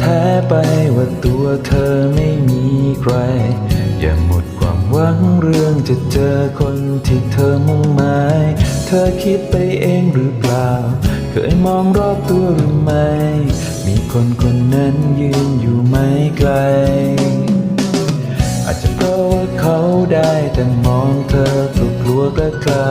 แท้ไปว่าตัวเธอไม่มีใคร อย่าหมดความหวังเรื่องจะเจอคนที่เธอมุ่งหมาย เธอคิดไปเองหรือเปล่า เคยมองรอบตัวหรือไม่ มีคนคนนั้นยืนอยู่ไม่ไกล อาจจะเพราะว่าเขาได้แต่มองเธอก็กลัวกล้ากล้า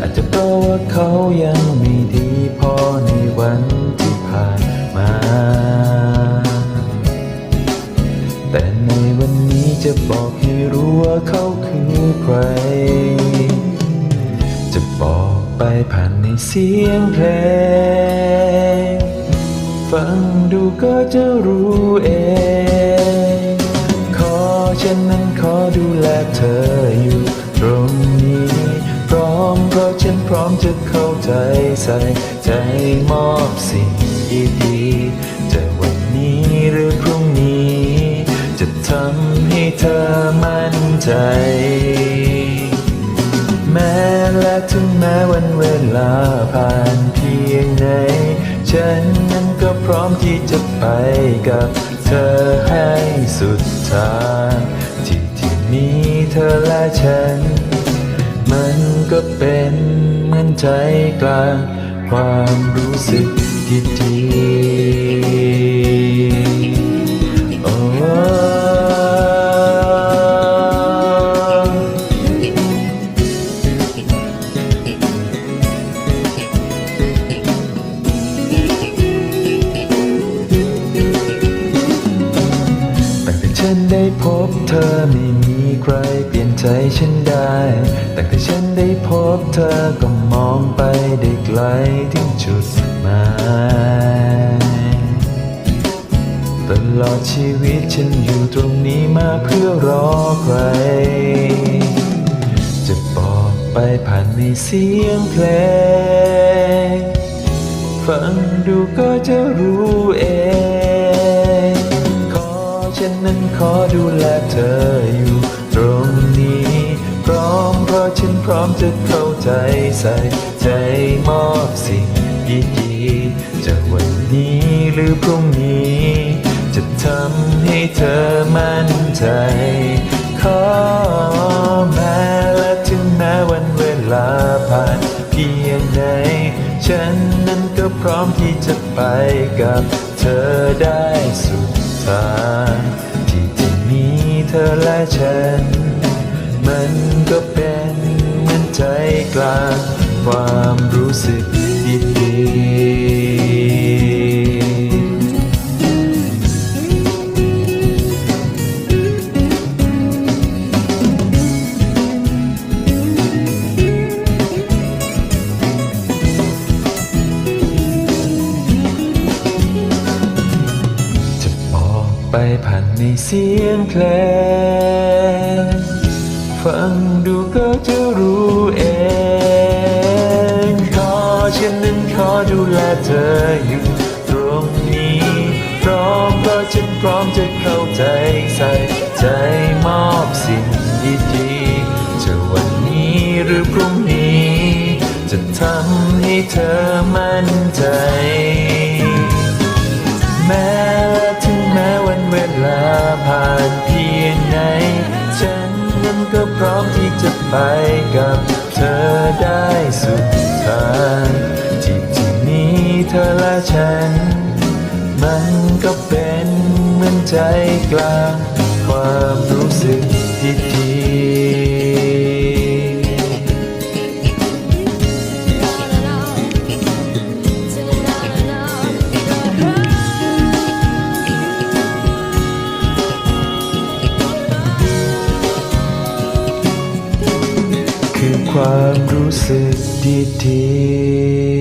อาจจะเพราะว่าเขายังไม่ดีพอในวันที่ผ่านมา แต่ในวันนี้จะบอกให้รู้ว่าเขาคือใคร จะบอกไปผ่านในเสียงเพลง ฟังดูก็จะรู้เอง ขอฉันนั้นขอดูแลเธออยู่ตรงนี้ พร้อมเพราะฉันพร้อมจะเข้าใจใส่ใจมอบสิ่งดีๆ ทำให้เธอมั่นใจ แม้และถึงแม้วันเวลาผ่านเพียงไหน ฉันนั้นก็พร้อมที่จะไปกับเธอให้สุดทางที่ที่มีเธอและฉัน มันก็เป็นเหมือนใจกลางความรู้สึกที่ดี บเธอไม่มีใครเปลี่ยนใจฉันได้ตั้งแต่ฉันได้พบเธอก็มองไปได้ไกลถึงจุดหมายตลอดชีวิตฉันอยู่ตรงนี้มาเพื่อรอใคร จะบอกไปผ่านในเสียงเพลง ฟังดูก็จะรู้ นั้นขอดูแลเธออยู่ตรงนี้ พร้อมเพราะฉันพร้อมจะเข้าใจใส่ใจมอบสิ่งดีๆจะวันนี้หรือพรุ่งนี้ จะทำให้เธอมั่นใจ ขอแม้และถึงแม้วันเวลาผ่านเพียงไหนฉันนั้นก็พร้อมที่จะไปกับเธอได้สุดทาง ที่มีเธอและฉัน มันก็เป็นเหมือนใจกลางความรู้สึกดี ไปผ่านในเสียงเพลง ฟังดูก็จะรู้เอง ขอฉันนั้นขอดูแลเธออยู่ตรงนี้ พร้อมเพราะฉันพร้อมจะเข้าใจใส่ใจมอบสิ่งดีๆจะวันนี้หรือพรุ่งนี้ จะทำให้เธอมั่นใจ จะไปกับเธอได้สุดทางที่ที่มีเธอและฉัน มันก็เป็นเหมือนใจกลาง ความรู้สึกดี ความรู้สึกดีๆ